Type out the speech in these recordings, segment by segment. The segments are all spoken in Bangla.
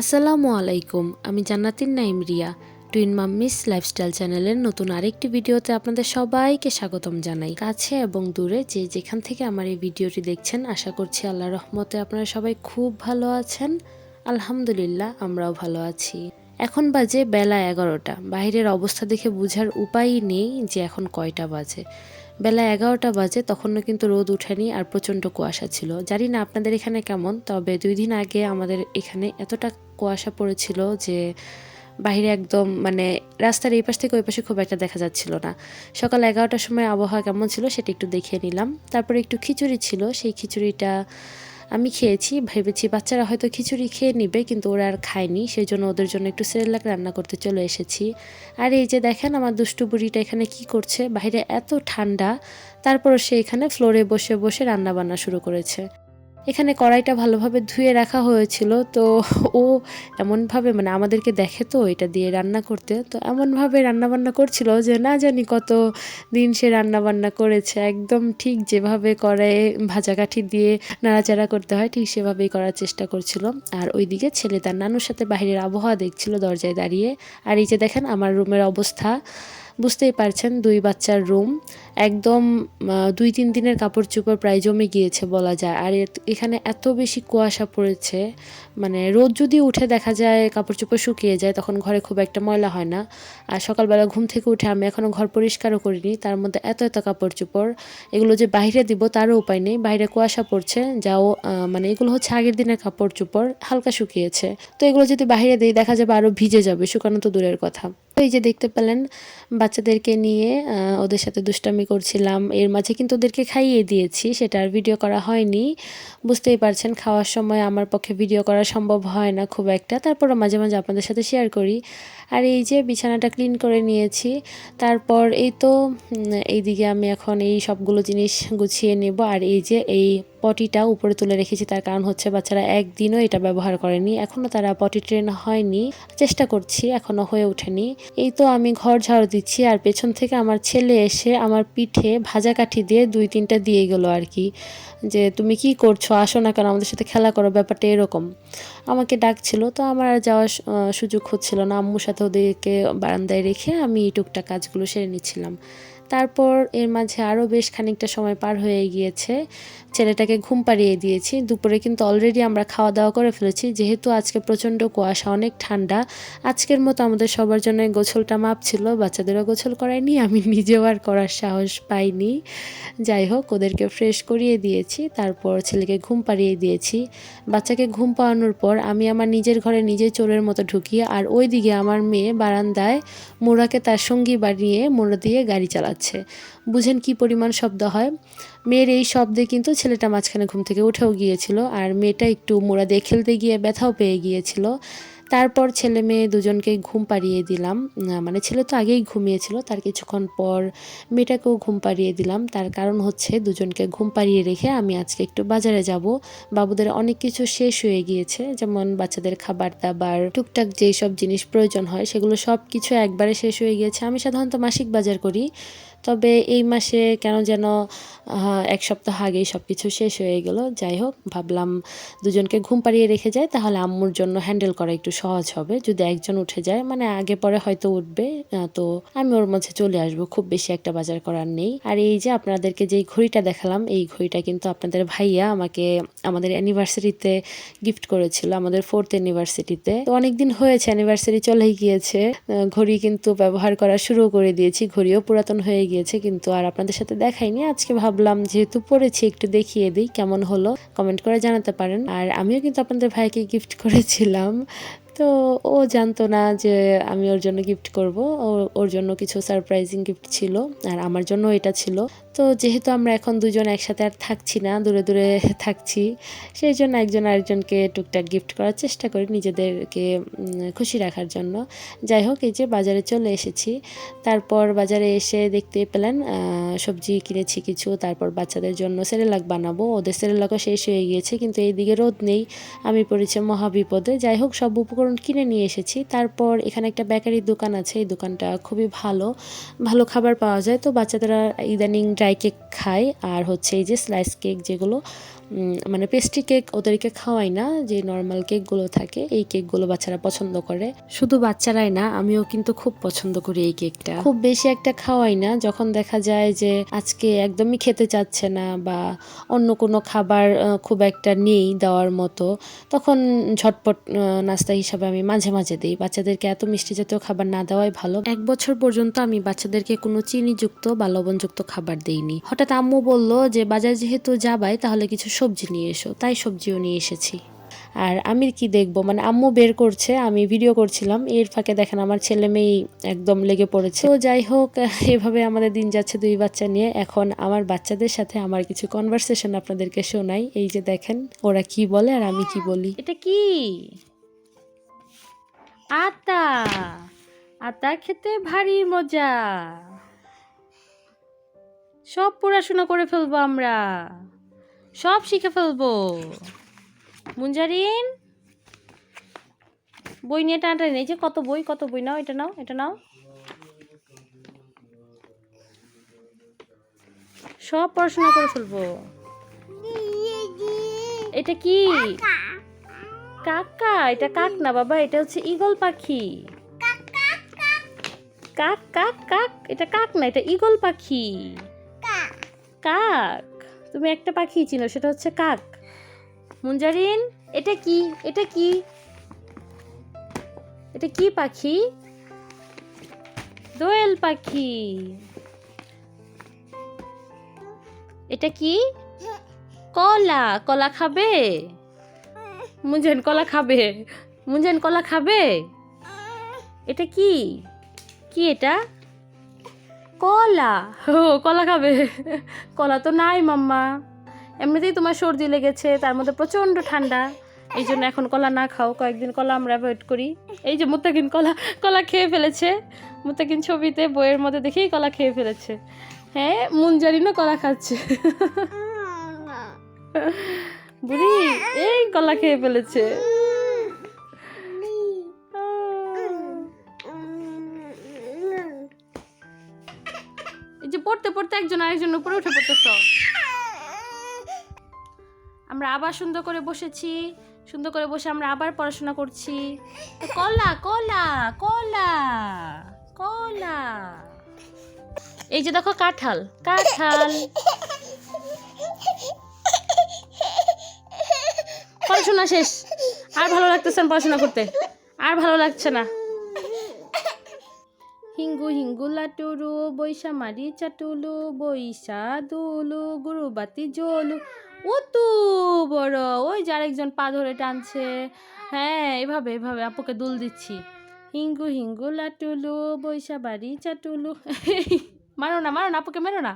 আসসালামু আলাইকুম, আমি Jannatin Naim Riya, twin mummies lifestyle চ্যানেলের নতুন আরেকটি ভিডিওতে আপনাদের সবাইকে স্বাগতম জানাই। কাছে এবং দূরে যে যেখান থেকে আমার এই ভিডিওটি দেখছেন, আশা করছি আল্লাহ রহমতে আপনারা সবাই খুব ভালো আছেন। আলহামদুলিল্লাহ, আমরাও ভালো আছি। এখন বাজে বেলা এগারোটা। বাইরের অবস্থা দেখে বোঝার উপায়ই নেই যে এখন কয়টা বাজে। বেলা এগারোটা বাজে, তখনও কিন্তু রোদ উঠেনি আর প্রচণ্ড কুয়াশা ছিল। জানি না আপনাদের এখানে কেমন, তবে দুই দিন আগে আমাদের এখানে এতটা কুয়াশা পড়েছিল যে বাহিরে একদম মানে রাস্তার এই পাশ থেকে ওই পাশে খুব একটা দেখা যাচ্ছিল না। সকাল এগারোটার সময় আবহাওয়া কেমন ছিল সেটা একটু দেখিয়ে নিলাম। তারপরে একটু খিচুড়ি ছিল, সেই খিচুড়িটা আমি খেয়েছি, ভেবেছি বাচ্চারা হয়তো খিচুড়ি খেয়ে নিবে, কিন্তু ওরা আর খায়নি। সেই জন্য ওদের জন্য একটু সেরেলাক রান্না করতে চলে এসেছি। আর এই যে দেখেন আমার দুষ্টু বুড়িটা এখানে কি করছে? বাইরে এত ঠান্ডা, তারপরও সে এখানে ফ্লোরে বসে বসে রান্না বান্না শুরু করেছে। এখানে কড়াইটা ভালোভাবে ধুয়ে রাখা হয়েছিল, তো ও এমনভাবে মানে আমাদেরকে দেখে তো এটা দিয়ে রান্না করতে, তো এমনভাবে রান্নাবান্না করছিল যে না জানি কত দিন সে রান্নাবান্না করেছে, একদম ঠিক যেভাবে করে ভাজাকাঠি দিয়ে নাড়াচাড়া করতে হয় ঠিক সেভাবেই করার চেষ্টা করছিল। আর ওইদিকে ছেলে তার নানুর সাথে বাইরের আবহাওয়া দেখছিল দরজায় দাঁড়িয়ে, আর এই যে দেখেন আমার রুমের অবস্থা। বুঝতেই পারছেন, দুই বাচ্চার রুম একদম দুই তিন দিনের কাপড় চোপড় প্রায় জমে গিয়েছে বলা যায়। আর এখানে এত বেশি কুয়াশা পড়েছে মানে রোদ যদি উঠে দেখা যায় কাপড় চোপড় শুকিয়ে যায়, তখন ঘরে খুব একটা ময়লা হয় না। আর সকালবেলা ঘুম থেকে উঠে আমি এখনও ঘর পরিষ্কারও করিনি, তার মধ্যে এত এত কাপড় চোপড় এগুলো যে বাইরে দিব তারও উপায় নেই, বাইরে কুয়াশা পড়ছে যাও মানে এগুলো হচ্ছে আগের দিনের কাপড় চোপড় হালকা শুকিয়েছে। তো এগুলো যদি বাইরে দিই, দেখা যাবে আরও ভিজে যাবে, শুকানো তো দূরের কথা। এই যে দেখতে পেলেন, বাচ্চাদেরকে নিয়ে ওদের সাথে দুষ্টামি করছিলাম। এর মাঝে কিন্তু ওদেরকে খাইয়ে দিয়েছি, সেটা আর ভিডিও করা হয়নি। বুঝতেই পারছেন, খাওয়ার সময় আমার পক্ষে ভিডিও করা সম্ভব হয় না খুব একটা। তারপরও মাঝে মাঝে আপনাদের সাথে শেয়ার করি। আর এই যে বিছানাটা ক্লিন করে নিয়েছি, তারপর এই তো এইদিকে আমি এখন এই সবগুলো জিনিস গুছিয়ে নেব। আর এই যে এই পটিটা উপরে তুলে রেখেছি, তার কারণ হচ্ছে বাচ্চারা একদিনও এটা ব্যবহার করেনি। এখনও তারা পটি ট্রেন হয়নি, চেষ্টা করছি এখনও হয়ে ওঠেনি। এই তো আমি ঘর ঝাড়ু দিচ্ছি, আর পেছন থেকে আমার ছেলে এসে আমার পিঠে ভাজা কাঠি দিয়ে দুই তিনটা দিয়ে গেল আর কি। যে, তুমি কি করছ? আসো না কেন? আমাদের সাথে খেলা করো, ব্যাপারটা এরকম। আমাকে ডাকছিল, তো আমার আর যাওয়ার সুযোগ হচ্ছিল না। আম্মুর সাথে ওদেরকে বারান্দায় রেখে আমি টুকটা কাজগুলো সেরে নিচ্ছিলাম। তারপর এর মাঝে আরও বেশ খানিকটা সময় পার হয়ে গিয়েছে। ছেলেটাকে ঘুম পাড়িয়ে দিয়েছি। দুপুরে কিন্তু অলরেডি আমরা খাওয়া দাওয়া করে ফেলেছি। যেহেতু আজকে প্রচণ্ড কুয়াশা, অনেক ঠান্ডা, আজকের মতো আমাদের সবার জন্য গোছলটা মাপ ছিল। বাচ্চাদেরও গোছল করায়নি, আমি নিজেও আর করার সাহস পাইনি। যাই হোক, ওদেরকে ফ্রেশ করিয়ে দিয়েছি। তারপর ছেলেকে ঘুম পাড়িয়ে দিয়েছি। বাচ্চাকে ঘুম পাওয়ানোর পর আমি আমার নিজের ঘরে নিজে চোরের মতো ঢুকিয়ে আর ওই দিকে আমার মেয়ে বারান্দায় মোড়াকে তার সঙ্গী বানিয়ে মোড়া দিয়ে গাড়ি চালাচ্ছে। বুঝেন কি পরিমাণ শব্দ হয়? মেয়ের এই শব্দে কিন্তু ছেলেটা মাঝখানে ঘুম থেকে উঠেও গিয়েছিল, আর মেয়েটা একটু মোড়া দিয়ে খেলতে গিয়ে ব্যথাও পেয়ে গিয়েছিল। তারপর ছেলে মেয়ে দুজনকে ঘুম পাড়িয়ে দিলাম। মানে ছেলে তো আগেই ঘুমিয়েছিল, তার কিছুক্ষণ পর মেয়েটাকেও ঘুম পাড়িয়ে দিলাম। তার কারণ হচ্ছে দুজনকে ঘুম পাড়িয়ে রেখে আমি আজকে একটু বাজারে যাব। বাবুদের অনেক কিছু শেষ হয়ে গিয়েছে, যেমন বাচ্চাদের খাবার দাবার, টুকটাক যেই সব জিনিস প্রয়োজন হয়, সেগুলো সব কিছু একবারে শেষ হয়ে গিয়েছে। আমি সাধারণত মাসিক বাজার করি। তবে এই মাসে কেন যেন এক সপ্তাহ আগেই সব কিছু শেষ হয়ে গেল। যাই হোক, ভাবলাম দুজনকে ঘুম পাড়িয়ে রেখে যায় তাহলে আম্মুর জন্য হ্যান্ডেল করা একটু সহজ হবে। যদি একজন উঠে যায় মানে আগে পরে হয়তো উঠবে তো আমি ওর মাঝে চলে আসব, খুব বেশি একটা বাজার করার নেই। আর এই যে আপনাদেরকে যেই ঘড়িটা দেখালাম, এই ঘড়িটা কিন্তু আপনাদের ভাইয়া আমাকে আমাদের অ্যানিভার্সারিতে গিফট করেছিল, আমাদের ফোর্থ অ্যানিভার্সারিতে তো অনেকদিন হয়েছে অ্যানিভার্সারি চলেই গিয়েছে। ঘড়ি কিন্তু ব্যবহার করা শুরু করে দিয়েছি, ঘড়িও পুরাতন হয়ে গিয়েছে। কিন্তু আর আপনাদের সাথে দেখাইনি। আজকে ভাবলাম যেহেতু পড়েছি, একটু দেখিয়ে দিই কেমন হলো। কমেন্ট করে জানাতে পারেন। আর আমিও কিন্তু আপনাদের ভাইকে গিফট করেছিলাম। তো ও জানতো না যে আমি ওর জন্য গিফট করব। ওর জন্য কিছু সারপ্রাইজিং গিফট ছিল। আর আমার জন্য এটা ছিল। তো যেহেতু আমরা এখন দুজন একসাথে আর থাকছি না, দূরে দূরে থাকছি, সেই জন্য একজন আরেকজনকে টুকটাক গিফট করার চেষ্টা করি নিজেদেরকে খুশি রাখার জন্য। যাই হোক, এই যে বাজারে চলে এসেছি। তারপর বাজারে এসে দেখতে পেলেন সবজি কিনেছি কিছু, তারপর বাচ্চাদের জন্য সেরেলাক বানাবো। ওদের সেরেলাকও শেষ হয়ে গিয়েছে, কিন্তু এইদিকে রোদ নেই, আমি পড়েছি মহাবিপদে। যাই হোক, সব উপকরণ কিনে নিয়ে এসেছি। তারপর এখানে একটা বেকারির দোকান আছে, এই দোকানটা খুবই ভালো। ভালো খাবার পাওয়া যায়। তো বাচ্চাদের ইদানিং ড্রাই কেক খাই আর হচ্ছে এই যে স্লাইস কেক যেগুলো মানে পেস্ট্রি কেক ওদেরকে খাওয়াই না যে নর্মাল কেকগুলো থাকে এই কেকগুলো বাচ্চারা পছন্দ করে। শুধু বাচ্চারাই না আমিও কিন্তু খুব পছন্দ করি এই কেকটা খুব বেশি একটা খাওয়াই না যখন দেখা যায় যে আজকে একদমই খেতে চাচ্ছে না বা অন্য কোনো খাবার খুব একটা নেই দেওয়ার মতো তখন ঝটপট নাস্তা হিসাবে আমি মাঝে মাঝে দিই। বাচ্চাদেরকে এত মিষ্টি জাতীয় খাবার না দেওয়াই ভালো। এক বছর পর্যন্ত আমি বাচ্চাদেরকে কোনো চিনিযুক্ত বা লবণযুক্ত খাবার দেইনি। হঠাৎ আম্মু বলল যে বাজার যেহেতু যাবাই তাহলে কিছু সবজি নিয়ে এসো, তাই সবজিও নিয়ে এসেছি। আর আমি কি দেখব? মানে আম্মু বের করছে, আমি ভিডিও করছিলাম, এর ফাঁকে দেখেন আমার ছেলে মেয়ে একদম লেগে পড়েছে। তো যাই হোক, এভাবে আমাদের দিন যাচ্ছে দুই বাচ্চা নিয়ে। এখন আমার বাচ্চাদের সাথে আমার কিছু কনভারসেশন আপনাদেরকে শোনাই। এই যে দেখেন, ওরা কি বলে আর আমি কি বলি? এটা কি? আতা। আতা খেতে ভারী মজা। সব পড়াশোনা করে ফেলব আমরা। সব শিখে ফেলব। মুঞ্জারিন বই নিয়ে টানটানি নেই যে কত বই কত বই নাও, এটা নাও এটা নাও। সব পড়াশোনা করে ফেলব। এটা কি? কাকা, এটা কাক না বাবা, এটা হচ্ছে ঈগল পাখি। কাক কাক কাক, এটা কাক না, এটা ঈগল পাখি। কাক। তুমি একটা পাখি চিনো সেটা হচ্ছে কাক। মুঞ্জারিন এটা কি? এটা কি? এটা কি পাখি? দোয়েল পাখি। এটা কি? কলা। কলা খাবে? মুঞ্জান কলা খাবে? মুঞ্জান কলা খাবে? এটা কি? কি এটা? কলা? ও কলা খাবে। কলা তো নাই মাম্মা। এমনিতেই তোমার সর্দি লেগেছে তার মধ্যে প্রচণ্ড ঠান্ডা। এই জন্য এখন কলা না খাও কয়েকদিন কলা আমরা অ্যাভয়েড করি। এই যে মুত্তাকিন কলা কলা খেয়ে ফেলেছে। মুত্তাকিন ছবিতে বইয়ের মধ্যে দেখেই কলা খেয়ে ফেলেছে। হ্যাঁ মুঞ্জারিনও কলা খাচ্ছে। বুড়ি এই কলা খেয়ে ফেলেছে। পড়তে পড়তে একজন আরেকজন উপরে উঠে পড়তেছ। আমরা আবার সুন্দর করে বসেছি, সুন্দর করে বসে আমরা আবার পড়াশোনা করছি। কলা কলা কলা কলা। এই যে দেখো কাঁঠাল কাঁঠাল। পড়াশোনা শেষ। আর ভালো লাগতেছে পড়াশোনা করতে। আর ভালো লাগছে না। হিঙ্গু হিঙ্গু লাটুরু বৈশা মারি চাটুলু বৈশা দুলু গুরুবাতি জলু ও তো বড়, ওই যার একজন পা ধরে টানছে। হ্যাঁ এভাবে এভাবে আপুকে দুল দিচ্ছি। হিঙ্গু হিঙ্গু লাটুলু বৈশা বাড়ি চাটুলু মারো না মারো না, আপুকে মেরো না।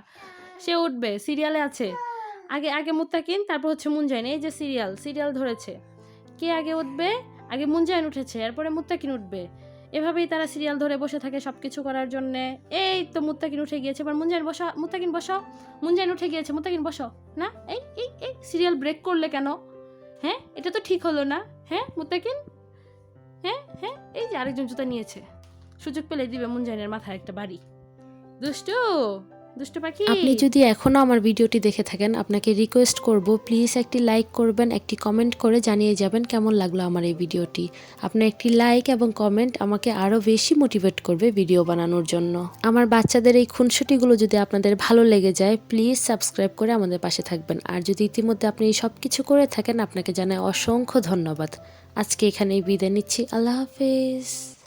সে উঠবে, সিরিয়ালে আছে। আগে আগে মুত্তাকিন, তারপর হচ্ছে মুনজাইন। এই যে সিরিয়াল সিরিয়াল ধরেছে। কে আগে উঠবে? আগে মুঞ্জাইন উঠেছে, এরপরে মুত্তাকিন উঠবে। এভাবেই তারা সিরিয়াল ধরে বসে থাকে সব কিছু করার জন্যে। এই তো মুত্তাকিন উঠে গিয়েছে, এবার মুঞ্জাইন বসা, মুত্তাকিন বসো। মুঞ্জাইন উঠে গিয়েছে, মুত্তাকিন বসো। না? এই এই এই সিরিয়াল ব্রেক করলে কেন? হ্যাঁ? এটা তো ঠিক হলো না। হ্যাঁ মুত্তাকিন? হ্যাঁ হ্যাঁ এই যে আরেকজন জুতা নিয়েছে। সুযোগ পেলে দিবে মুঞ্জাইনের মাথায় একটা বাড়ি। দুষ্টু! দুষ্টু পাখি। আপনি যদি এখনও আমার ভিডিওটি দেখে থাকেন, আপনাকে রিকোয়েস্ট করব প্লিজ একটি লাইক করবেন, একটি কমেন্ট করে জানিয়ে যাবেন কেমন লাগল আমার এই ভিডিওটি। আপনার একটি লাইক এবং কমেন্ট আমাকে আরও বেশি মোটিভেট করবে ভিডিও বানানোর জন্য। আমার বাচ্চাদের এই খুনসুটিগুলো যদি আপনাদের ভালো লেগে যায় প্লিজ সাবস্ক্রাইব করে আমাদের পাশে থাকবেন। আর যদি ইতিমধ্যে আপনি এই সব কিছু করে থাকেন, আপনাকে জানায় অসংখ্য ধন্যবাদ। আজকে এখানেই বিদায় নিচ্ছি। আল্লাহ হাফেজ।